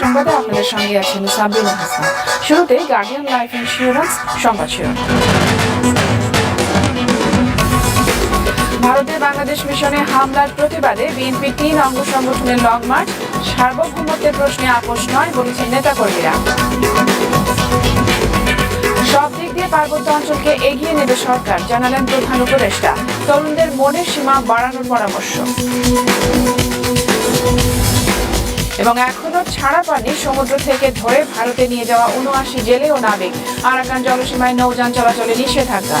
সংবাদে আপনাদের সঙ্গে আছেন সাবিনা হাসান শুরুতেই গার্ডিয়ান লাইফ ইন্স্যুরেন্স সংবাদ শিরোনাম বাংলাদেশ মিশনে হামলার প্রতিবাদে বিএনপি তিন অঙ্গ সংগঠনের লং মার্চ সার্বভৌমত্বের প্রশ্নে আপোষ নয় বলেছেন নেতাকর্মীরা। সব দিক দিয়ে পার্বত্য অঞ্চলকে এগিয়ে নেবে সরকার, জানালেন প্রধান উপদেষ্টা। তরুণদের মনের সীমা বাড়ানোর পরামর্শ। এবং এখনও ছাড়া পানি সমুদ্র থেকে ধরে ভারতে নিয়ে যাওয়া উনআশি জেলে ও নাবিক। আরাকান জলসীমায় নৌযান চলাচলে নিষেধাজ্ঞা।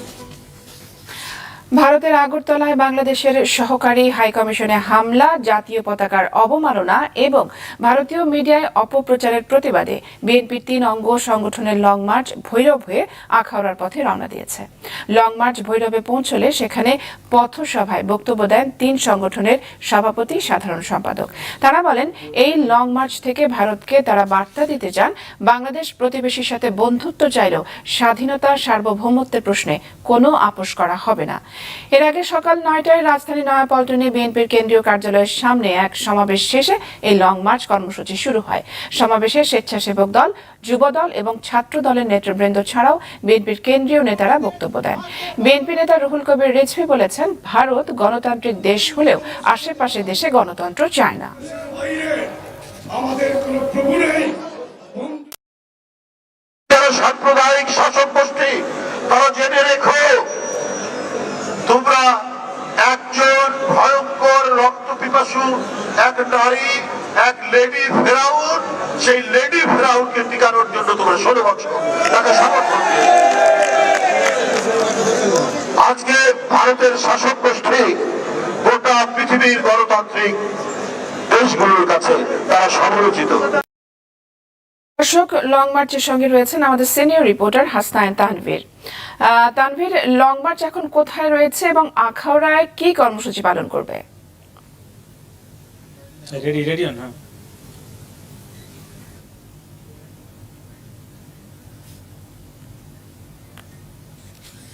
ভারতের আগরতলায় বাংলাদেশের সহকারী হাইকমিশনে হামলা, জাতীয় পতাকার অবমাননা এবং ভারতীয় মিডিয়ায় অপপ্রচারের প্রতিবাদে বিএনপির তিন অঙ্গ সংগঠনের লং মার্চ ভৈরব হয়ে আখাউড়ার পথে রওনা দিয়েছে। লং মার্চ ভৈরবে পৌঁছলে সেখানে পথসভায় বক্তব্য দেন তিন সংগঠনের সভাপতি সাধারণ সম্পাদক। তারা বলেন, এই লং মার্চ থেকে ভারতকে তারা বার্তা দিতে চান, বাংলাদেশ প্রতিবেশীর সাথে বন্ধুত্ব চাইলেও স্বাধীনতা সার্বভৌমত্বের প্রশ্নে কোনো আপোষ করা হবে না। এর আগে সকাল নয়টায় রাজধানী নয়াপল্টনে বিএনপির কেন্দ্রীয় কার্যালয়ের সামনে এক সমাবেশ শেষে এই লং মার্চ কর্মসূচি শুরু হয়। সমাবেশে স্বেচ্ছাসেবক দল, যুব দল এবং ছাত্র দলের নেতৃবৃন্দ ছাড়াও বিএনপির কেন্দ্রীয় নেতারা বক্তব্য দেন। বিএনপি নেতা রুহুল কবির রেজভি বলেছেন, ভারত গণতান্ত্রিক দেশ হলেও আশেপাশে দেশে গণতন্ত্র চায় না। আমাদের কোনো প্রভু নেই যারা সাম্প্রদায়িক শাসক গোষ্ঠী তারা জেনে রেখো তোমরা একজন ভয়ঙ্কর পিপাসু এক নারী, এক লেডি ফেরাউন, সেই লেডি ফেরাউনকে টিকানোর জন্য তোমরা ষোলো বছর তাকে সমর্থন আজকে ভারতের শাসক গোষ্ঠী গোটা পৃথিবীর গণতান্ত্রিক দেশগুলোর কাছে তারা সমালোচিত। দর্শক, লং মার্চের সঙ্গে রয়েছেন আমাদের senior reporter Hasnain Tanvir. Tanvir, long march এখন কোথায় রয়েছে এবং আখাউড়ায় কি কর্মসূচি পালন করবে? રેડી રેડી ને હા.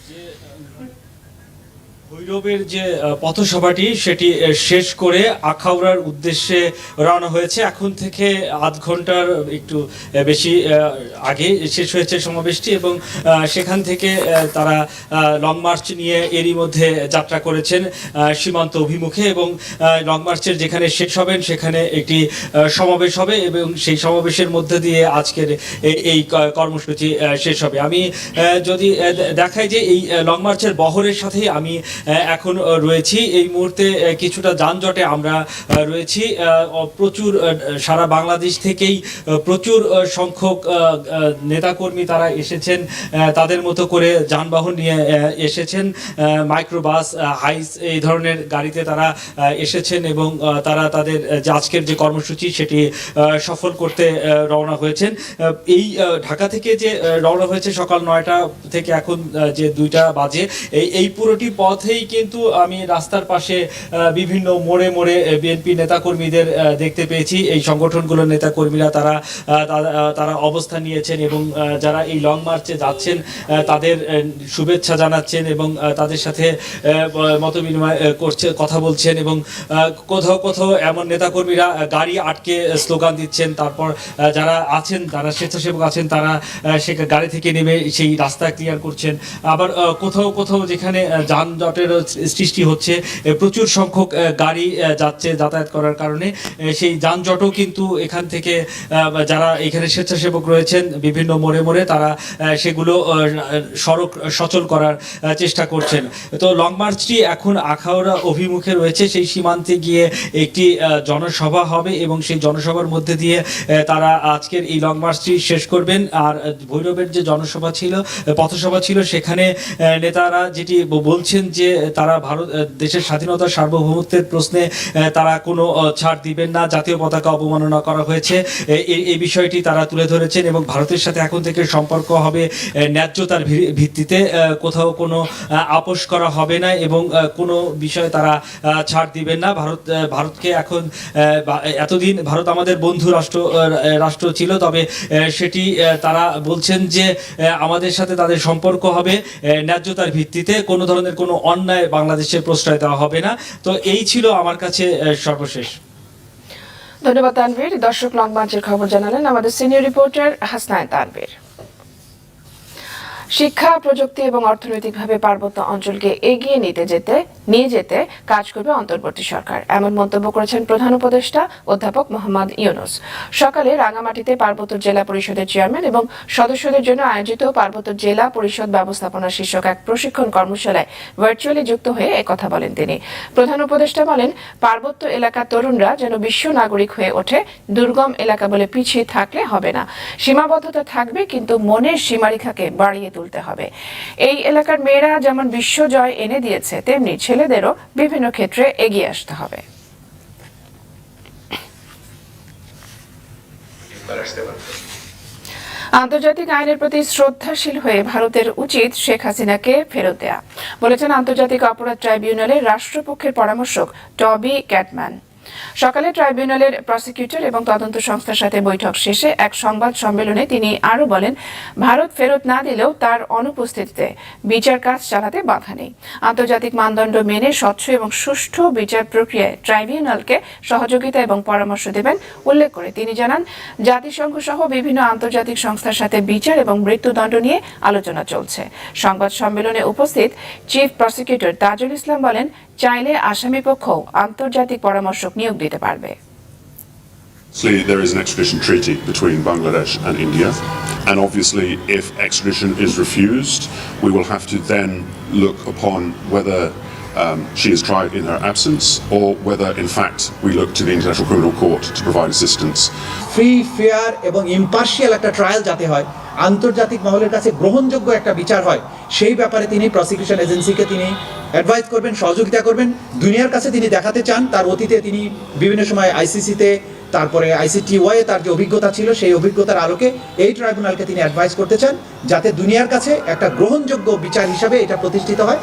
જે ভৈরবের যে পথসভাটি, সেটি শেষ করে আখাউড়ার উদ্দেশ্যে রওনা হয়েছে। এখন থেকে আধ ঘণ্টার একটু বেশি আগে শেষ হয়েছে সমাবেশটি এবং সেখান থেকে তারা লং মার্চ নিয়ে এরই মধ্যে যাত্রা করেছেন সীমান্ত অভিমুখে এবং লং মার্চের যেখানে শেষ হবেন, সেখানে একটি সমাবেশ হবে এবং সেই সমাবেশের মধ্যে দিয়ে আজকের এই- কর্মসূচি শেষ হবে। আমি যদি দেখাই যে এই লং মার্চের বহরের সাথে আমি এখন রয়েছি। এই মুহূর্তে কিছুটা যানজটে আমরা রয়েছি। প্রচুর সারা বাংলাদেশ থেকেই প্রচুর সংখ্যক নেতাকর্মী তারা এসেছেন তাদের মতো করে যানবাহন নিয়ে এসেছেন মাইক্রোবাস হাইস এই ধরনের গাড়িতে তারা এসেছেন এবং তারা তাদের যে আজকের যে কর্মসূচি, সেটি সফল করতে রওনা হয়েছেন। এই ঢাকা থেকে যে রওনা হয়েছে সকাল নয়টা থেকে এখন যে দুইটা বাজে, এই এই পুরোটি পথেই কিন্তু আমি রাস্তার পাশে বিভিন্ন মোড়ে মোড়ে বিএনপি নেতাকর্মীদের দেখতে পেয়েছি। এই সংগঠনগুলোর নেতাকর্মীরা তারা তারা- অবস্থান নিয়েছেন এবং যারা এই লং মার্চে যাচ্ছেন তাদের শুভেচ্ছা জানাচ্ছেন এবং তাদের সাথে মত বিনিময় করছে কথা বলছেন এবং কোথাও কোথাও এমন নেতাকর্মীরা গাড়ি আটকে স্লোগান দিচ্ছেন। তারপর যারা আছেন তারা স্বেচ্ছাসেবক আছেন তারা সে গাড়ি থেকে নেমে সেই রাস্তা ক্লিয়ার করছেন। আবার কোথাও কোথাও যেখানে আহ, যানজটের সৃষ্টি হচ্ছে। প্রচুর সংখ্যক গাড়ি যাচ্ছে যাতায়াত করার কারণে। সেই যানজটও কিন্তু এখান থেকে যারা এখানে স্বেচ্ছাসেবক রয়েছেন বিভিন্ন মোড়ে মোড়ে, তারা সেগুলো সড়ক সচল করার চেষ্টা করছেন। তো লং মার্চটি এখন আখাউড়া অভিমুখে রয়েছে। সেই সীমান্তে গিয়ে একটি জনসভা হবে এবং সেই জনসভার মধ্যে দিয়ে তারা আজকের এই লং মার্চটি শেষ করবেন। আর ভৈরবের যে জনসভা ছিল পথসভা ছিল, সেখানে নেতারা যেটি বলছেন যে যে তারা ভারত দেশের স্বাধীনতা সার্বভৌমত্বের প্রশ্নে তারা কোনো ছাড় দিবেন না, জাতীয় পতাকা অবমাননা করা হয়েছে। এই বিষয়টি তারা তুলে ধরেছেন এবং ভারতের সাথে এখন থেকে সম্পর্ক হবে ন্যায্যতার ভিত্তিতে কোথাও কোনো আপোষ করা হবে না এবং কোনো বিষয়ে তারা ছাড় দিবেন না। ভারত ভারতকে এখন এতদিন ভারত আমাদের বন্ধু রাষ্ট্র রাষ্ট্র ছিল, তবে সেটি তারা বলছেন যে আমাদের সাথে তাদের সম্পর্ক হবে ন্যায্যতার ভিত্তিতে। কোনো ধরনের কোনো অন্যায় বাংলাদেশে প্রশ্রয় দেওয়া হবে না। তো এই ছিল আমার কাছে সর্বশেষ। ধন্যবাদ তানভীর। দর্শক লং মার্চের খবর জানালেন আমাদের সিনিয়র রিপোর্টার হাসনায় তানভীর। শিক্ষা, প্রযুক্তি এবং অর্থনৈতিকভাবে পার্বত্য অঞ্চলকে এগিয়ে নিতে যেতে, নিয়ে যেতে কাজ করবে অন্তর্বর্তী সরকার। এমন মন্তব্য করেছেন প্রধান উপদেষ্টা অধ্যাপক মোহাম্মদ ইউনুস। সকালে রাঙামাটিতে পার্বত্য জেলা পরিষদের চেয়ারম্যান এবং সদস্যদের জন্য আয়োজিত পার্বত্য জেলা পরিষদ ব্যবস্থাপনা শীর্ষক এক প্রশিক্ষণ কর্মশালায় ভার্চুয়ালি যুক্ত হয়ে একথা বলেন তিনি। প্রধান উপদেষ্টা বলেন, পার্বত্য এলাকার তরুণরা যেন বিশ্ব নাগরিক হয়ে ওঠে, দুর্গম এলাকা বলে পিছিয়ে থাকলে হবে না। সীমাবদ্ধতা থাকবে, কিন্তু মনের সীমারেখাকে বাড়িয়ে তুলতে হবে। এই এলাকার মেয়েরা যেমন বিশ্ব জয় এনে দিয়েছে, তেমনি ছেলেদেরও বিভিন্ন ক্ষেত্রে এগিয়ে আসতে হবে। আন্তর্জাতিক আইনের প্রতি শ্রদ্ধাশীল হয়ে ভারতের উচিত শেখ হাসিনাকে ফেরত দেয়া। বলেছেন আন্তর্জাতিক অপরাধ ট্রাইব্যুনালের রাষ্ট্রপক্ষের পরামর্শক টবি ক্যাটম্যান। সকালে ট্রাইব্যুনালের প্রসিকিউটর এবং তদন্ত সংস্থার সাথে বৈঠক শেষে এক সংবাদ সম্মেলনে তিনি আরও বলেন, ভারত ফেরত না দিলেও তার অনুপস্থিতিতে বিচার কাজ চালাতে বাধা নেই। আন্তর্জাতিক মানদণ্ড মেনে স্বচ্ছ এবং সুষ্ঠু বিচার প্রক্রিয়ায় ট্রাইব্যুনালকে সহযোগিতা এবং পরামর্শ দেবেন, উল্লেখ করে তিনি জানান, জাতিসংঘ সহ বিভিন্ন আন্তর্জাতিক সংস্থার সাথে বিচার এবং মৃত্যুদণ্ড নিয়ে আলোচনা চলছে। সংবাদ সম্মেলনে উপস্থিত চিফ প্রসিকিউটর তাজুল ইসলাম বলেন চাইলে আসামি পক্ষ আন্তর্জাতিক পরামর্শক নিয়োগ দিতে পারবে Obviously, there is an extradition treaty between Bangladesh and India, and obviously, if extradition is refused, we will have to then look upon whether um, she is tried in her absence or whether, in fact, we look to the International Criminal Court to provide assistance. Free fair এবং impartial একটা trial যাতে হয় আন্তর্জাতিক মহলের কাছে গ্রহণযোগ্য একটা বিচার হয় সেই ব্যাপারে তিনি প্রসিকিউশন এজেন্সিকে তিনি অ্যাডভাইস করবেন সহযোগিতা করবেন দুনিয়ার কাছে তিনি দেখাতে চান তার অতীতে তিনি বিভিন্ন সময় আইসিসিতে তারপরে আইসিটি ওয়াই তার যে অভিজ্ঞতা ছিল সেই অভিজ্ঞতার আলোকে এই ট্রাইব্যুনালকে তিনি অ্যাডভাইস করতে চান যাতে দুনিয়ার কাছে একটা গ্রহণযোগ্য বিচার হিসাবে এটা প্রতিষ্ঠিত হয়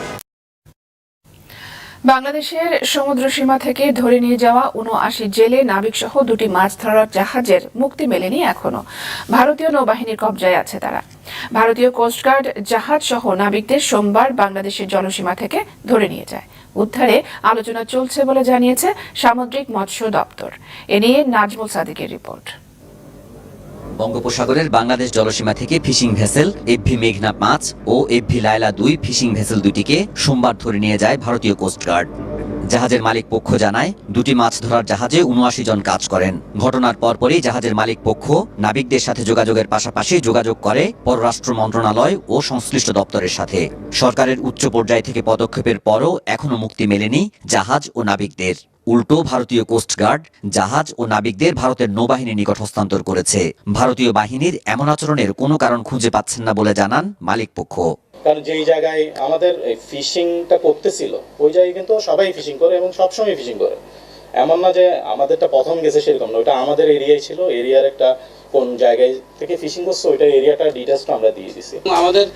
বাংলাদেশের সমুদ্র সীমা থেকে ধরে নিয়ে যাওয়া উনআশি জেলে নাবিক সহ দুটি মাছ ধরার জাহাজের মুক্তি মেলেনি এখনও। ভারতীয় নৌবাহিনীর কবজায় আছে তারা। ভারতীয় কোস্টগার্ড জাহাজ সহ নাবিকদের সোমবার বাংলাদেশের জলসীমা থেকে ধরে নিয়ে যায়। উদ্ধারে আলোচনা চলছে বলে জানিয়েছে সামুদ্রিক মৎস্য দপ্তর। এ নিয়ে নাজমুল সাদিকের রিপোর্ট। বঙ্গোপসাগরের বাংলাদেশ জলসীমা থেকে ফিশিং ভেসেল, এফভি মেঘনা পাঁচ ও এফভি লায়লা দুই ফিশিং ভেসেল দুটিকে সোমবার ধরে নিয়ে যায় ভারতীয় কোস্টগার্ড জাহাজের মালিক পক্ষ জানায়, দুটি মাছ ধরার জাহাজে উনআশি জন কাজ করেন। ঘটনার পরপরই জাহাজের মালিক পক্ষ নাবিকদের সাথে যোগাযোগের পাশাপাশি যোগাযোগ করে পররাষ্ট্র মন্ত্রণালয় ও সংশ্লিষ্ট দপ্তরের সাথে। সরকারের উচ্চ পর্যায় থেকে পদক্ষেপের পরও এখনও মুক্তি মেলেনি জাহাজ ও নাবিকদের। উল্টো ভারতীয় কোস্টগার্ড জাহাজ ও নাবিকদের ভারতের নৌবাহিনীর নিকট হস্তান্তর করেছে। ভারতীয় বাহিনীর এমন আচরণের কোনো কারণ খুঁজে পাচ্ছেন না বলে জানান মালিক পক্ষ। কারণ যেই জায়গায় আমাদের ফিশিংটা করতেছিল, ওই জায়গায় কিন্তু সবাই ফিশিং করে এবং সবসময় ফিশিং করে। এমন না যে আমাদেরটা প্রথম গেছে সেরকম না, ওইটা আমাদের এরিয়ায় ছিল, এরিয়ার একটা কোন জায়গায় থেকে ফিশিং করছে ওইটা এরিয়াটা ডিটেলসটা আমরা দিয়ে দিছি। আমাদের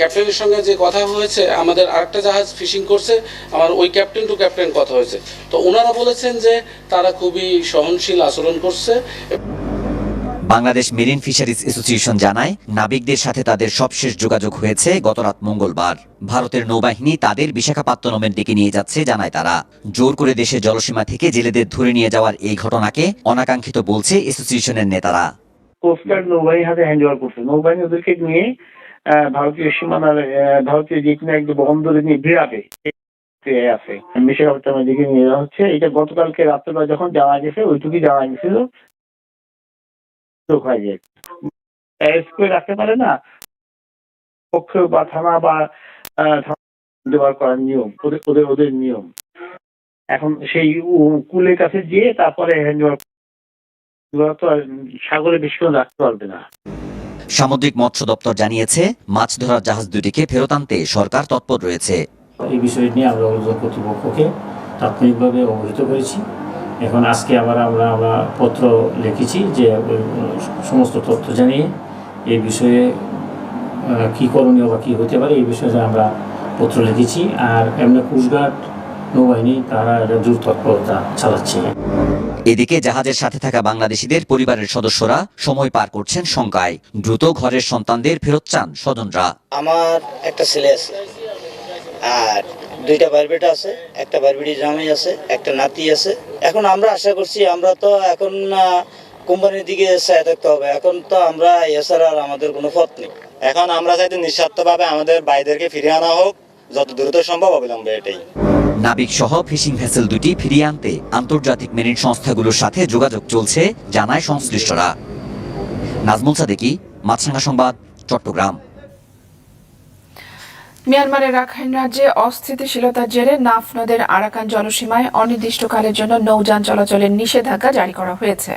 ক্যাপ্টেনের সঙ্গে যে কথা হয়েছে আমাদের আরেকটা জাহাজ ফিশিং করছে আমার ওই ক্যাপ্টেন টু ক্যাপ্টেন কথা হয়েছে। তো ওনারা বলেছেন যে তারা খুবই সহনশীল আচরণ করছে। বাংলাদেশ মেরিন ফিশারিজ অ্যাসোসিয়েশন জানায় নাবিকদের সাথে তাদের সবশেষ যোগাযোগ হয়েছে গতরাত মঙ্গলবার। ভারতের নৌবাহিনী তাদের বিশাখাপাত্তনমের দিকে নিয়ে যাচ্ছে জানায় তারা। জোর করে দেশের জলসীমা থেকে জেলেদের ধরে নিয়ে যাওয়ার এই ঘটনাকে অনাকাঙ্ক্ষিত বলছে অ্যাসোসিয়েশনের নেতারা। কোস্টগার্ড নৌবাহিনীর হাতে হ্যান্ড ওভার করছে। নৌবাহিনী ওদেরকে নিয়ে ভারতীয় সীমানার ভারতীয় যে কোনো একটি বন্দরে নিয়ে ভিড়াবে আছে। বিশাখাপট্টনামের দিকে নিয়ে যাওয়া হচ্ছে। এটা গতকালকে রাত্রেবেলা যখন জানা গেছে, ওইটুকুই জানা গেছিল। করে রাখতে পারে না। পক্ষ বা থানা বা দেওয়ার করার নিয়ম। ওদের ওদের ওদের নিয়ম। এখন সেই কুলের কাছে গিয়ে তারপরে হ্যান্ড সাগরে বেশিক্ষণ রাখতে পারবে না। সামুদ্রিক মৎস্য দপ্তর জানিয়েছে মাছ ধরার জাহাজ দুটিকে ফেরত আনতে সরকার তৎপর রয়েছে। এই বিষয় নিয়ে আমরা ঊর্ধ্বতন কর্তৃপক্ষকে তাৎক্ষণিকভাবে অবহিত করেছি। এখন আজকে আবার আমরা আমরা পত্র লিখেছি যে সমস্ত তথ্য জানিয়ে এই বিষয়ে কী করণীয় বা কী হতে পারে এই বিষয়ে আমরা পত্র লিখেছি। আর এমনি কোস্টগার্ড নৌবাহিনী তারা এটা জোর তৎপরতা চালাচ্ছে। এদিকে জাহাজের সাথে থাকা বাংলাদেশিদের পরিবারের সদস্যরা সময় পার করছেন শঙ্কায়। দ্রুত ঘরের সন্তানদের ফেরত চান স্বজনরা। আমার একটা ছেলে আছে। আর দুইটা বারবেটা আছে একটা বারবেটি জামাই আছে একটা নাতি আছে। এখন আমরা আশা করছি আমরা তো এখন কোম্পানির দিকে চাই থাকতে হবে। এখন তো আমরা এছাড়া আর আমাদের কোনো পথ নেই। এখন আমরা চাইতে নিঃস্বার্থভাবে আমাদের ভাইদেরকে ফিরিয়ে আনা হোক যত দ্রুত সম্ভব অবিলম্বে এটাই। নাবিক সহ ফিশিং ভেসেল দুটি ফিরিয়ে আনতে আন্তর্জাতিক মেরিন সংস্থাগুলোর সাথে যোগাযোগ চলছে, জানায় সংশ্লিষ্টরা। নাজমুল সাদেকি মাছরাঙ্গা সংবাদ, চট্টগ্রাম। মিয়ানমারের রাখাইন রাজ্যে অস্থিতিশীলতার জেরে নাফ নদের আরাকান জলসীমায় অনির্দিষ্টকালের জন্য নৌযান চলাচলের নিষেধাজ্ঞা জারি করা হয়েছে।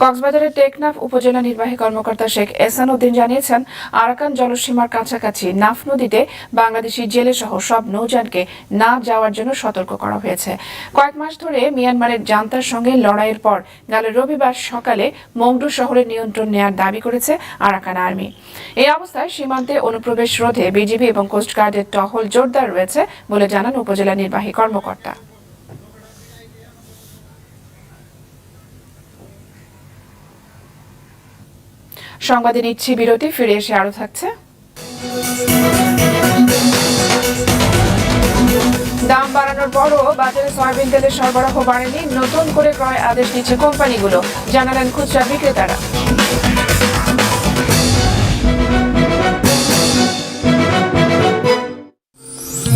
কক্সবাজারের টেকনাফ উপজেলা নির্বাহী কর্মকর্তা শেখ এসান উদ্দিন জানিয়েছেন, আরাকান জলসীমার কাছাকাছি নাফ নদীতে বাংলাদেশি জেলে সহ সব নৌযানকে না যাওয়ার জন্য সতর্ক করা হয়েছে। কয়েক মাস ধরে মিয়ানমারের জান্তার সঙ্গে লড়াইয়ের পর গেল রবিবার সকালে মংডু শহরের নিয়ন্ত্রণ নেয়ার দাবি করেছে আরাকান আর্মি। এই অবস্থায় সীমান্তে অনুপ্রবেশ রোধে বিজিবি এবং কোস্টগার্ডের টহল জোরদার রয়েছে বলে জানান উপজেলা নির্বাহী কর্মকর্তা। সংবাদে নিচ্ছি বিরতি, ফিরে এসে আরও থাকছে। দাম বাড়ানোর পরও বাজারে সয়াবিন তেলের সরবরাহ বাড়েনি, নতুন করে ক্রয় আদেশ নিচ্ছে কোম্পানিগুলো, জানালেন খুচরা বিক্রেতারা।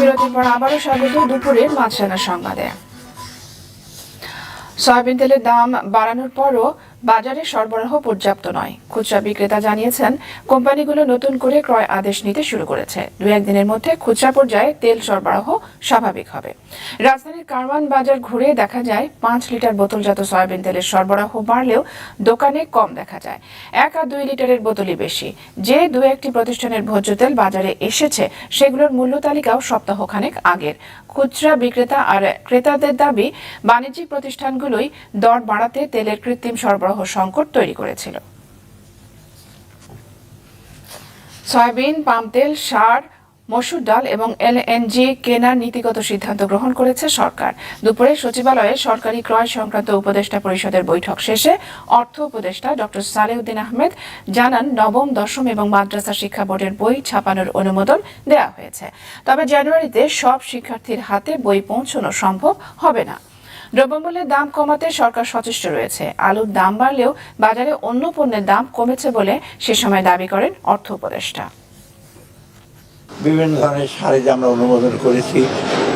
বিরতির পর আবারও স্বাগত দুপুরের মাছরানা সংবাদে। সয়াবিন তেলের দাম বাড়ানোর পরও বাজারে সরবরাহ পর্যাপ্ত নয়। খুচরা বিক্রেতা জানিয়েছেন, কোম্পানিগুলো নতুন করে ক্রয় আদেশ নিতে শুরু করেছে। দু একদিনের মধ্যে খুচরা পর্যায়ে তেল সরবরাহ স্বাভাবিক হবে। রাজধানীর কারওয়ান বাজার ঘুরে দেখা যায়, পাঁচ লিটার বোতলজাত সয়াবিন তেলের সরবরাহ বাড়লেও দোকানে কম দেখা যায়। এক আর দুই লিটারের বোতলই বেশি। যে দু একটি প্রতিষ্ঠানের ভোজ্য তেল বাজারে এসেছে, সেগুলোর মূল্য তালিকাও সপ্তাহখানেক আগের। খুচরা বিক্রেতা আর ক্রেতাদের দাবি, বাণিজ্যিক প্রতিষ্ঠানগুলোই দর বাড়াতে তেলের কৃত্রিম সরবরাহ সংকট তৈরি করেছিল। সয়াবিন, পাম তেল, সার মসুর ডাল এবং এলএনজি কেনার নীতিগত সিদ্ধান্ত গ্রহণ করেছে সরকার। দুপুরে সচিবালয়ে সরকারি ক্রয় সংক্রান্ত উপদেষ্টা পরিষদের বৈঠক শেষে অর্থ উপদেষ্টা ডক্টর সালেউদ্দিন আহমেদ জানান, নবম, দশম এবং মাদ্রাসা শিক্ষা বোর্ডের বই ছাপানোর অনুমোদন দেওয়া হয়েছে। তবে জানুয়ারিতে সব শিক্ষার্থীর হাতে বই পৌঁছানো সম্ভব হবে না। দ্রব্যমূল্যের দাম কমাতে সরকার সচেষ্ট রয়েছে। আলুর দাম বাড়লেও বাজারে অন্য পণ্যের দাম কমেছে বলে সে সময় দাবি করেন অর্থ উপদেষ্টা। বিভিন্ন ধরনের সারে যে আমরা অনুমোদন করেছি,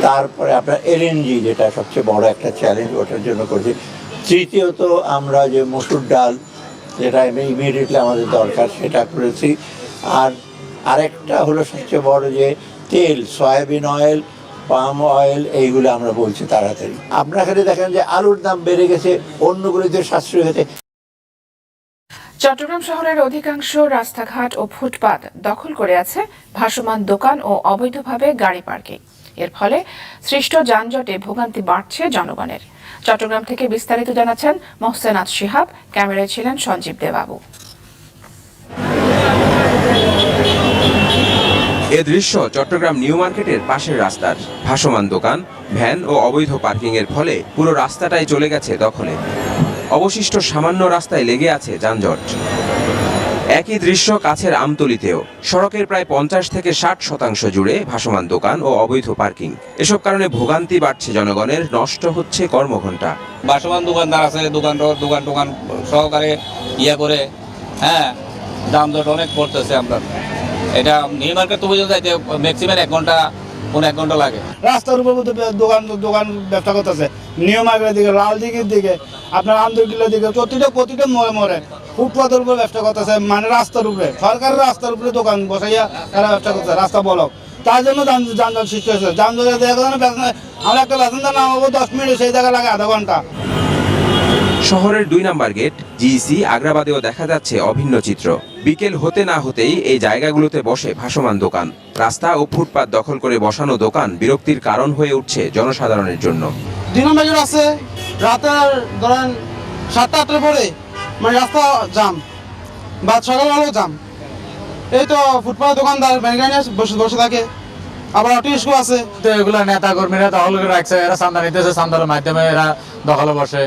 তারপরে আপনার এলএনজি যেটা সবচেয়ে বড় একটা চ্যালেঞ্জ ওটার জন্য করেছি। তৃতীয়ত আমরা যে মসুর ডাল, যেটা ইমিডিয়েটলি আমাদের দরকার, সেটা করেছি। আর আরেকটা হলো সবচেয়ে বড় যে তেল, সয়াবিন অয়েল পাম অয়েল এইগুলো আমরা বলছি তাড়াতাড়ি। আপনার এখানে দেখেন যে আলুর দাম বেড়ে গেছে, অন্যগুলিতে সাশ্রয় হয়েছে। চট্টগ্রাম শহরের অধিকাংশ রাস্তাঘাট ও ফুটপাত দখল করে আছে ভাসমান দোকান ও অবৈধভাবে গাড়ি পার্কিং। এর ফলে সৃষ্ট যানজটে ভোগান্তি বাড়ছে জনগণের। চট্টগ্রাম থেকে বিস্তারিত জানাচ্ছেন মোহসেনাথ শিহাব। ক্যামেরায় ছিলেন সঞ্জীব দেবাবু। এ দৃশ্য চট্টগ্রাম নিউ মার্কেটের পাশের রাস্তার। ভাসমান দোকান, ভ্যান ও অবৈধ পার্কিং এর ফলে পুরো রাস্তাটাই চলে গেছে দখলে। অবশিষ্ট সামান্য রাস্তায় লেগে আছে যানজট। একই দৃশ্য কাছের আমতলিতেও। সড়কের প্রায় পঞ্চাশ থেকে ষাট শতাংশ জুড়ে ভাসমান দোকান ও অবৈধ পার্কিং। এসব কারণে ভোগান্তি বাড়ছে জনগণের, নষ্ট হচ্ছে কর্মঘণ্টা। বাসমান দোকানদার আছে দোকান দোকান টোকান সহকারে ইয়ে করে হ্যাঁ দাম দর অনেক পড়তেছে আমরা। এটা নিউ মার্কেট তো পর্যন্ত ম্যাক্সিমাম এক ঘণ্টা রাস্তার উপর দোকান ব্যবসা করতেছে। নিউ দিকে, লাল দিকে, আপনার আন্দরকিল্লার দিকে, প্রতিটা প্রতিটা মোড়ে মরে ফুটপাতের উপরে ব্যবসা করতেছে মানে রাস্তার উপরে। সরকারের রাস্তার উপরে দোকান বসাইয়া ব্যবসা করতেছে, রাস্তা বলক। তার জন্য যানজট সৃষ্টি হয়েছে। প্যাসেঞ্জার- আমরা একটা প্যাসেঞ্জার নামাবো দশ মিনিট সেই জায়গায় লাগে আধা ঘণ্টা। শহরের দুই নাম্বার গেট জিইসি আগ্রাবাদেও দেখা যাচ্ছে অভিন্ন চিত্র। বিকেল হতে না হতেই এই জায়গাগুলোতে বসে ভাসমান দোকান। রাস্তা ও ফুটপাত দখল করে বসানো দোকান বিরক্তির কারণ হয়ে উঠছে জনসাধারণের জন্য। দিন বাজার আছে। রাতের ধরেন সাতটা আটটার পরে মানে রাস্তা জাম। বা সকালবেলাও জাম। এই তো ফুটপাথ দোকানদার ব্যাংকানি বসে বসে থাকে। আবার আছে। তো এগুলো নেতা কর্মীরা দখল করে রাখছে। এরা চান্দা নিতেছে চান্দার মাধ্যমে এরা দখলে বসে।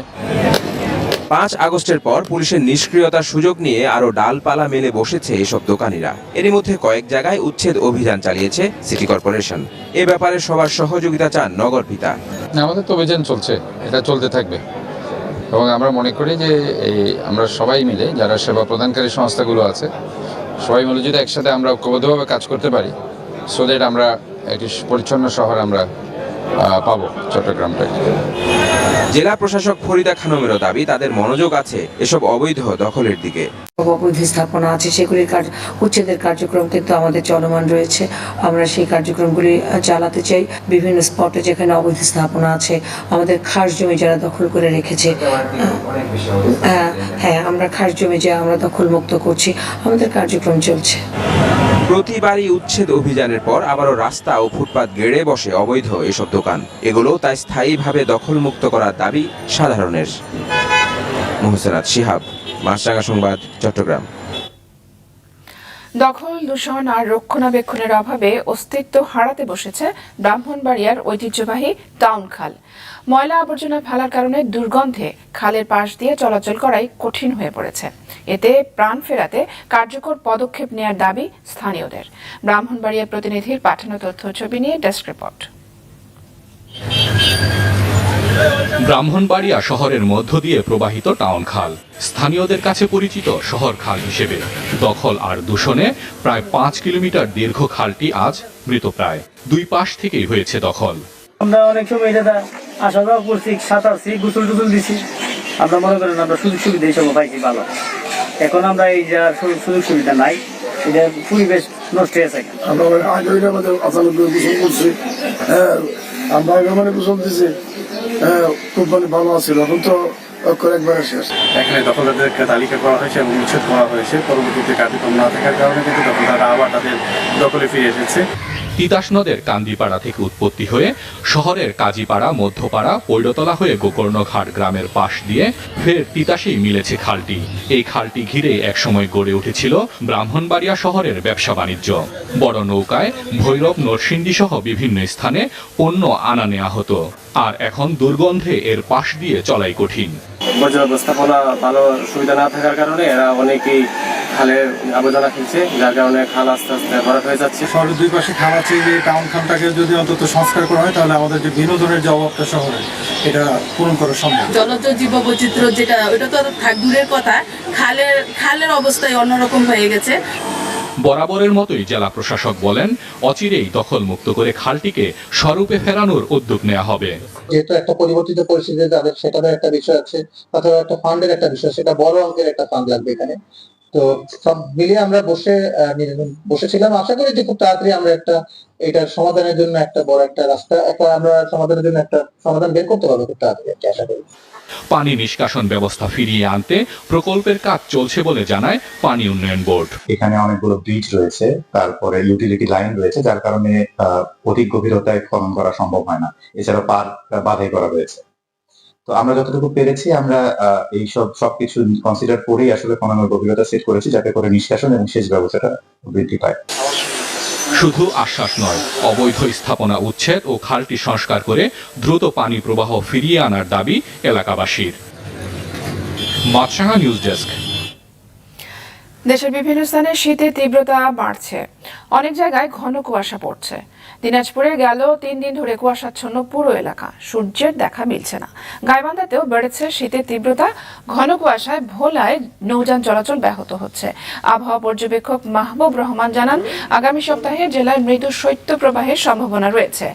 পাঁচ আগস্টের পর পুলিশের নিষ্ক্রিয়তার সুযোগ নিয়ে আরও ডালপালা মেলে বসেছে এসব দোকানিরা। এরই মধ্যে কয়েক জায়গায় উচ্ছেদ অভিযান চালিয়েছে সিটি কর্পোরেশন। এ ব্যাপারে সবার সহযোগিতা চান নগর পিতা। আমাদের তো অভিযান চলছে, এটা চলতে থাকবে। এবং আমরা মনে করি যে এই আমরা সবাই মিলে, যারা সেবা প্রদানকারী সংস্থাগুলো আছে, সবাই মিলে যদি একসাথে আমরা ঐক্যবদ্ধভাবে কাজ করতে পারি সো দ্যাট আমরা একটি পরিচ্ছন্ন শহর আমরা পাবো চট্টগ্রামটাকে জেলা প্রশাসক ফরিদা খানমেরও দাবি তাদের মনোযোগ আছে এসব অবৈধ দখলের দিকে। অবৈধ স্থাপনা আছে সেগুলির কার্য উচ্ছেদের কার্যক্রম কিন্তু আমাদের চলমান রয়েছে। আমরা সেই কার্যক্রমগুলি চালাতে চাই। বিভিন্ন স্পটে যেখানে অবৈধ স্থাপনা আছে আমাদের খাস জমি যারা দখল করে রেখেছে হ্যাঁ হ্যাঁ আমরা খাস জমি যে আমরা দখল মুক্ত করছি আমাদের কার্যক্রম চলছে। প্রতিবারই উচ্ছেদ অভিযানের পর আবারও রাস্তা ও ফুটপাত গেড়ে বসে অবৈধ এসব দোকান। এগুলো তাই স্থায়ীভাবে দখলমুক্ত করার দাবি সাধারণের। মোহসেনাত শিহাব মাছরাঙ্গা সংবাদ, চট্টগ্রাম। দখল, দূষণ আর রক্ষণাবেক্ষণের অভাবে অস্তিত্ব হারাতে বসেছে ব্রাহ্মণবাড়িয়ার ঐতিহ্যবাহী টাউন খাল। ময়লা আবর্জনা ফেলার কারণে দুর্গন্ধে খালের পাশ দিয়ে চলাচল করাই কঠিন হয়ে পড়েছে। এতে প্রাণ ফেরাতে কার্যকর পদক্ষেপ নেয়ার দাবি স্থানীয়দের। ব্রাহ্মণবাড়িয়া প্রতিনিধির পাঠানো তথ্য ছবি নিয়ে ডেস্ক রিপোর্ট। ব্রাহ্মণবাড়িয়া শহরের মধ্য দিয়ে প্রবাহিত টাউন খাল। স্থানীয়দের কাছে পরিচিত শহর খাল হিসেবে। দখল আর দূষণে প্রায় পাঁচ কিলোমিটার দীর্ঘ খালটি আজ মৃতপ্রায়। দুই পাশ থেকেই হয়েছে দখল। আমরা অনেক সময় দাদা আসা যাওয়া করছি সাঁতারছি গোসল টুসল দিছি। আমরা মনে করেন আমরা সুযোগ সুবিধা হিসেবে পাইছি ভালো। এখন আমরা এই যে সুযোগ সুযোগ সুবিধা নাই এটা পরিবেশ নষ্ট হয়ে থাকে আমরা আগে আমাদের আদালত গোসল করছি। হ্যাঁ আমরা আগে মানে গোসল দিছি। হ্যাঁ খুব মানে ভালো আছিল এখন তো একবারে এখানে দখলদারদেরকে তালিকা করা হয়েছে এবং নিষেধ করা হয়েছে। পরবর্তীতে কার্যক্রম না থাকার কারণে কিন্তু দখলদাররা আবার তাদের দখলে ফিরে এসেছে। তিতাস নদের কান্দিপাড়া থেকে উৎপত্তি হয়ে শহরের কাজীপাড়া, মধ্যপাড়া পৈরতলা হয়ে গোকর্ণঘাট গ্রামের পাশ দিয়ে ফের তিতাসেই মিলেছে খালটি। এই খালটি ঘিরে একসময় গড়ে উঠেছিল ব্রাহ্মণবাড়িয়া শহরের ব্যবসা বাণিজ্য। বড় নৌকায় ভৈরব নরসিংদী সহ বিভিন্ন স্থানে পণ্য আনা নেওয়া হতো। আর এখন দুর্গন্ধে এর পাশ দিয়ে চলাই কঠিন। বর্জ্য ব্যবস্থাপনা ভালো সুবিধা না থাকার কারণে এরা অনেকেই খালে আবর্জনা ফেলছে যার কারণে খাল আস্তে আস্তে ভরাট হয়ে যাচ্ছে। শহরের দুই পাশে খাল আছে যে টাউন খালটাকে যদি অন্তত সংস্কার করা হয় তাহলে আমাদের যে বিনোদনের যে অভাবটা শহরে এটা পূরণ করা সম্ভব। জলজ জীব বৈচিত্র্য যেটা ওটা তো থাক দূরের কথা খালের খালের অবস্থায় অন্যরকম হয়ে গেছে। বরাবরের মতোই জেলা প্রশাসক বলেন অচিরেই দখল মুক্ত করে খালটিকে স্বরূপে ফেরানোর উদ্যোগ নেওয়া হবে। যেহেতু একটা পরিবর্তিত পরিস্থিতি তাদের সেটারও একটা বিষয় আছে অথবা একটা ফান্ডের একটা বিষয় সেটা বড় অঙ্কের একটা ফান্ড লাগবে এখানে। তো সব মিলিয়ে আমরা বসে আহ, বসেছিলাম। আশা করি যে খুব তাড়াতাড়ি আমরা একটা এটার সমাধানের জন্য একটা বড় একটা রাস্তা একটা আমরা সমাধানের জন্য একটা সমাধান বের করতে পারব খুব তাড়াতাড়ি আশা করি। পানি নিষ্কাশন ব্যবস্থা ফিরিয়ে আনতে প্রকল্পের কাজ চলছে বলে জানায় পানি উন্নয়ন বোর্ড। এখানে অনেকগুলো ব্রিজ রয়েছে তারপরে ইউটিলিটি লাইন রয়েছে যার কারণে আহ, অধিক গভীরতায় খনন করা সম্ভব হয় না। এছাড়া পার বাধাই করা রয়েছে তো আমরা যতটুকু পেরেছি আমরা আহ, এই সব সবকিছু কনসিডার করেই আসলে খননের গভীরতা সেট করেছি যাতে করে নিষ্কাশন এবং সেচ ব্যবস্থাটা বৃদ্ধি পায়। শুধু আশ্বাস নয় অবৈধ স্থাপনা উচ্ছেদ ও খালটি সংস্কার করে দ্রুত পানি প্রবাহ ফিরিয়ে আনার দাবি এলাকাবাসীর। Maasranga news desk. দেশের বিভিন্ন স্থানে শীতের তীব্রতা বাড়ছে। অনেক জায়গায় ঘন কুয়াশা পড়ছে। দিনাজপুরে গেল তিন দিন ধরে কুয়াশাচ্ছন্ন পুরো এলাকা। সূর্যের দেখা মিলছে না। গাইবান্ধাতেও বেড়েছে শীতের তীব্রতা। ঘন কুয়াশায় ভোলায় নৌযান চলাচল ব্যাহত হচ্ছে। আবহাওয়া পর্যবেক্ষক মাহবুব রহমান জানান, আগামী সপ্তাহে জেলায় মৃদু শৈত্য প্রবাহের সম্ভাবনা রয়েছে।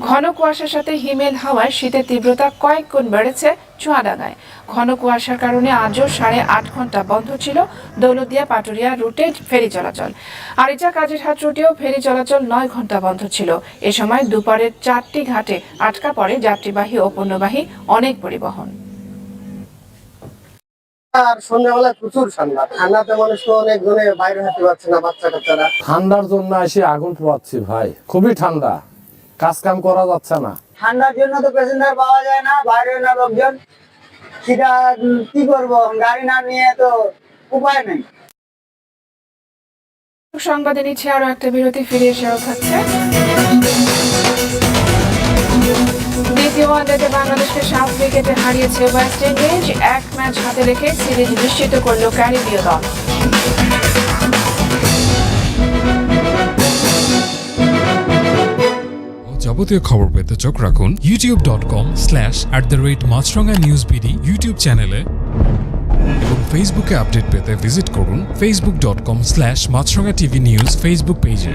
ঘন কুয়াশার সাথে হিমেল হাওয়ায় শীতের তীব্রতা কয়েক গুণ বেড়েছে চুয়াডাঙ্গায়। ঘন কুয়াশার কারণে আজও সাড়ে আট ঘণ্টা বন্ধ ছিল দৌলতদিয়া পাটুরিয়া রুটে ফেরি চলাচল। আরিচা কাজিরহাট রুটেও ফেরি চলাচল নয় ঘণ্টা বন্ধ ছিল। এ সময় দুপারের চারটি ঘাটে আটকা পড়ে যাত্রীবাহী ও পণ্যবাহী অনেক পরিবহন। আর সন্ধ্যাবেলায় প্রচুর ঠান্ডা। ঠান্ডাতে মানুষ তো অনেক জনে বাইরে হাঁটতে পারছে না বাচ্চা কাচ্চারা। ঠান্ডার জন্য এসে আগুন পোয়াচ্ছি ভাই। খুবই ঠান্ডা। কাজ কাম করা যাচ্ছে না। ঠান্ডার জন্য তো প্যাসেঞ্জার পাওয়া যায় না বাইরে না লোকজন। সেটা কি করব? গাড়ি না নিয়ে তো উপায় নেই। সংবাদে নিচ্ছে আরও একটা বিরতি ফিরে এসেও থাকছে। দ্বিতীয় ওয়ানডেতে বাংলাদেশকে সাত উইকেটে হারিয়েছে ওয়েস্ট ইন্ডিজ। এক ম্যাচ হাতে রেখে সিরিজ নিশ্চিত করল ক্যারিবীয় দল। যাবতীয় খবর পেতে চোখ রাখুন YouTube dot com slash at the rate Maasranga news BD YouTube চ্যানেলে এবং ফেসবুকে আপডেট পেতে ভিজিট করুন Facebook dot com slash Maasranga TV news Facebook পেজে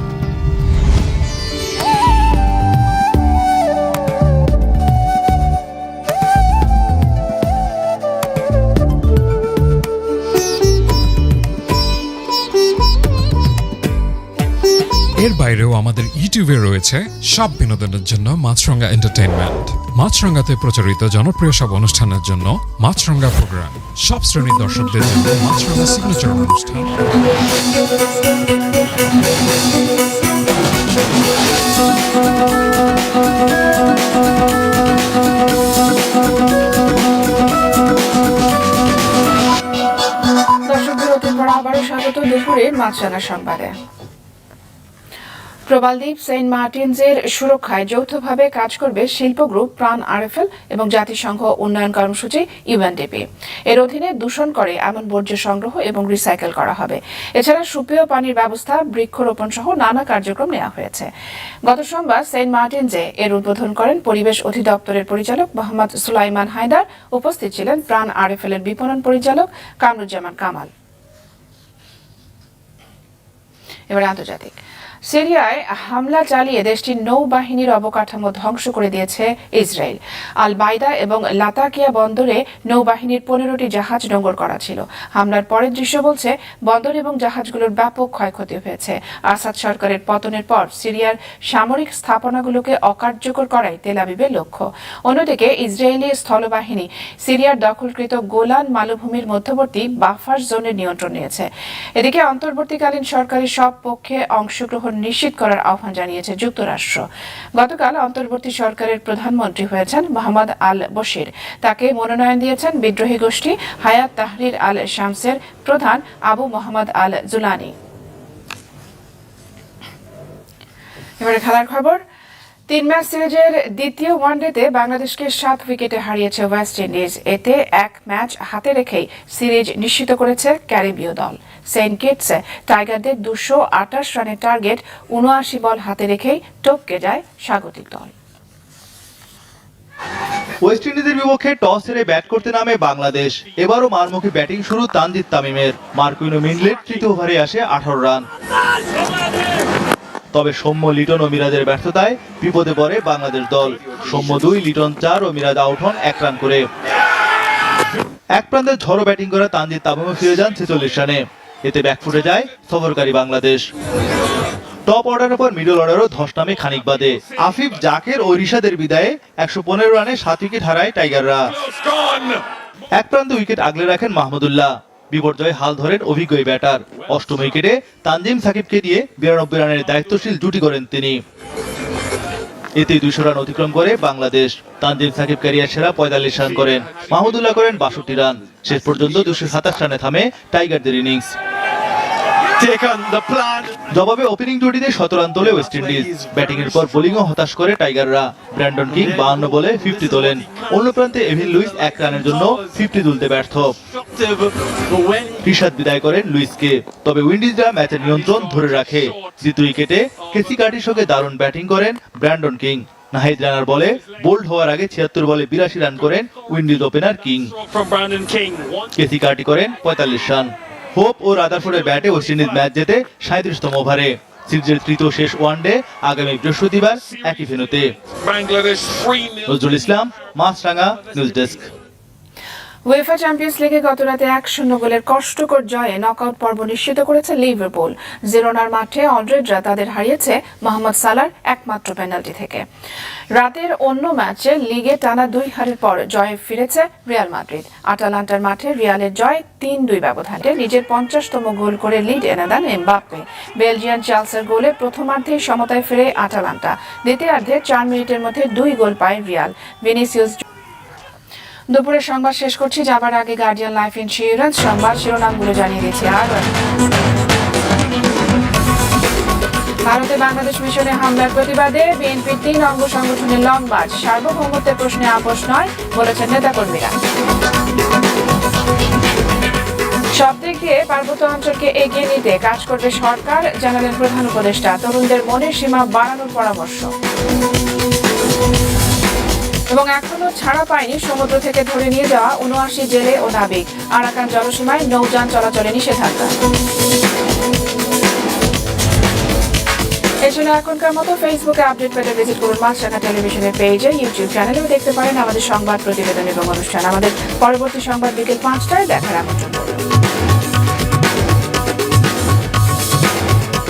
এর আমাদের ইউটিউবে রয়েছে সব বিনোদনের জন্য মাছরঙ্গা এন্টারটেইনমেন্ট। মাছরঙ্গাতে প্রচারিত জনপ্রিয় সব অনুষ্ঠানের জন্য মাছরঙ্গা প্রোগ্রাম। সব শ্রেণির দর্শকদের জন্য মাছরঙ্গা সিগনেচার অনুষ্ঠান। দর্শক বিরতির আবারও স্বাগত দুপুরের মাছরাঙা সংবাদে। প্রবালদ্বীপ সেন্ট মার্টিনসের সুরক্ষায় যৌথভাবে কাজ করবে শিল্প গ্রুপ প্রাণ আরএফএল এবং জাতিসংঘ উন্নয়ন কর্মসূচি ইউএনডিপি। এর অধীনে দূষণ করে এমন বর্জ্য সংগ্রহ এবং রিসাইকেল করা হবে। এছাড়া সুপেয় পানির ব্যবস্থা, বৃক্ষরোপণ সহ নানা কার্যক্রম নেওয়া হয়েছে। গত সোমবার সেন্ট মার্টিনসে এর উদ্বোধন করেন পরিবেশ অধিদপ্তরের পরিচালক মোহাম্মদ সুলাইমান হায়দার। উপস্থিত ছিলেন প্রাণ আরএফএল এর বিপণন পরিচালক কামরুজ্জামান কামাল। এবার আন্তর্জাতিক। সিরিয়ায় হামলা চালিয়ে দেশটির নৌবাহিনীর অবকাঠামো ধ্বংস করে দিয়েছে ইসরায়েল। আল বাইদা এবং লাতাকিয়া বন্দরে নৌবাহিনীর পনেরোটি জাহাজ নোঙর করা ছিল। হামলার পরের দৃশ্য বলছে, বন্দর এবং জাহাজগুলোর ব্যাপক ক্ষয়ক্ষতি হয়েছে। আসাদ সরকারের পতনের পর সিরিয়ার সামরিক স্থাপনাগুলোকে অকার্যকর করাই তেল আবিবের লক্ষ্য। অন্যদিকে, ইসরায়েলি স্থলবাহিনী সিরিয়ার দখলকৃত গোলান মালভূমির মধ্যবর্তী বাফার জোনের নিয়ন্ত্রণ নিয়েছে। এদিকে, অন্তর্বর্তীকালীন সরকারের সব পক্ষে অংশগ্রহণ নিশ্চিত করার আহ্বান জানিয়েছে যুক্তরাষ্ট্র। গতকাল অন্তর্বর্তী সরকারের প্রধানমন্ত্রী হয়েছেন মোহাম্মদ আল বশির। তাকে মনোনয়ন দিয়েছেন বিদ্রোহী গোষ্ঠী হায়াত তাহরির আল শামসের প্রধান আবু মোহাম্মদ আল জুলানি। এবারে খেলার খবর। তিন ম্যাচ সিরিজের দ্বিতীয় ওয়ানডেতে বাংলাদেশকে সাত উইকেটে হারিয়েছে ওয়েস্ট ইন্ডিজ। এতে এক ম্যাচ হাতে রেখেই সিরিজ নিশ্চিত করেছে ক্যারিবীয় দল। সেন্ট কিটসে টাইগারদের দুশো আটাশ রানের টার্গেট উনআশি বল হাতে রেখেই টপকে যায় স্বাগতিক দল। ওয়েস্ট ইন্ডিজের বিপক্ষে টস হেরে ব্যাট করতে নামে বাংলাদেশ। এবারও মারমুখী ব্যাটিং শুরু তানজিদ তামিমের। মার্কুইনো মিনলেট তৃতীয় ওভারে আসে আঠারো রান। তবে সৌম্য লিটন ও মিরাজের ব্যর্থতায় বিপদে পড়ে বাংলাদেশ দল। সৌম্য দুই, লিটন চার ও মিরাজ আউট হন এক রান করে। এক প্রান্তে ঝড়ো ব্যাটিং করা তানজিদ তামিমও ফিরে যান ছেচল্লিশ রানে। এতে ব্যাকফুটে যায় সফরকারী বাংলাদেশ। টপ অর্ডারের পর মিডল অর্ডারও ধস নামে খানিক বাদে। আফিফ জাকের ও রিশাদের বিদায়ে একশো পনেরো রানে সাত উইকেট হারায় টাইগাররা। এক প্রান্ত উইকেট আগলে রাখেন মাহমুদুল্লাহ। বিপর্যয়ে হাল ধরেন অভিজ্ঞ ব্যাটার। অষ্টম উইকেটে তানজিম সাকিবকে দিয়ে বিরানব্বই রানের দায়িত্বশীল জুটি করেন তিনি। এতে দুইশো রান অতিক্রম করে বাংলাদেশ তানজিম সাকিব ক্যারিয়ার সেরা পঁয়তাল্লিশ রান করেন। মাহমুদুল্লাহ করেন বাষট্টি রান। শেষ পর্যন্ত দুশো সাতাশ রানে থামে টাইগারদের ইনিংস। জবাবে ওপেনিং জুটিতে শত রান তোলে ওয়েস্ট ইন্ডিজ ব্যাটিং এর পর বোলিংও হতাশ করে টাইগাররা। ব্র্যান্ডন কিং বাহান্ন বলে ফিফটি তোলেন। অন্য প্রান্তে এভিন লুইস এক রানের জন্য ফিফটি তুলতে ব্যর্থ। ঋষাদ বিদায় করেন লুইসকে তবে উইন্ডিজরা ম্যাচের নিয়ন্ত্রণ ধরে রাখে। দ্বিতীয় উইকেটে কেসি কার্টির সঙ্গে দারুণ ব্যাটিং করেন ব্র্যান্ডন কিং। নাহিদ রানার বলে বোল্ড হওয়ার আগে ছিয়াত্তর বলে বিরাশি রান করেন Windies opener King. Keacy Carty করেন পঁয়তাল্লিশ রান। হোপ ও রাদারফোর্ডের ব্যাটে ওয়েস্ট ইন্ডিজ ম্যাচ জেতে সাঁত্রিশতম ওভারে। সিরিজের তৃতীয় শেষ ওয়ানডে আগামী বৃহস্পতিবার একই ভেন্যুতে। Nazrul Islam Maasranga news desk. UEFA champions লিগে গতরাতে এক শূন্য গোলের কষ্টকর জয়ে নকআউট পর্ব নিশ্চিত করেছে লিভারপুল। জিরোনার মাঠে অলরেডরা তাদের হারিয়েছে মোহাম্মদ সালার একমাত্র পেনাল্টি থেকে। রাতের অন্য ম্যাচে লিগে টানা দুই হারের পর জয়ে ফিরেছে রিয়াল মাদ্রিদ। আটালান্টার মাঠে রিয়ালের জয় তিন দুই ব্যবধানে নিজের পঞ্চাশতম গোল করে লিড এনে দেন এমবাপ্পে। বেলজিয়ান চার্লসের গোলে প্রথমার্ধে সমতায় ফিরে আটালান্টা। দ্বিতীয়ার্ধে চার মিনিটের মধ্যে দুই গোল পায় রিয়াল। ভিনিসিয়াস দুপুরের সংবাদ শেষ করছি, যাবার আগে গার্ডিয়ান লাইফ ইন্স্যুরেন্স সংবাদ শিরোনামগুলো জানিয়ে দিচ্ছি আর ভারতে বাংলাদেশ মিশনে হামলার প্রতিবাদে বিএনপির তিন অঙ্গ সংগঠনের লং মার্চ সার্বভৌমত্বের প্রশ্নে আপোষ নয়, বলেছেন নেতাকর্মীরা। সব দিক দিয়ে পার্বত্য অঞ্চলকে এগিয়ে নিতে কাজ করবে সরকার, জানালেন প্রধান উপদেষ্টা। তরুণদের মনের সীমা বাড়ানোর পরামর্শ। এবং এখনও ছাড়া পায়নি, সমুদ্র থেকে ধরে নিয়ে যাওয়া উনআশি জেলে ও নাবিক। আরাকান জলসীমায় নৌযান চলাচলে নিষেধাজ্ঞা। এই জন্য এখনকার মতো ফেসবুকে আপডেট পেতে ভিজিট করুন মাছরাঙা টেলিভিশনের পেজে ইউটিউব চ্যানেলেও দেখতে পারেন আমাদের সংবাদ, প্রতিবেদন এবং অনুষ্ঠান। আমাদের পরবর্তী সংবাদ বিকেল পাঁচটায় দেখার আমন্ত্রণ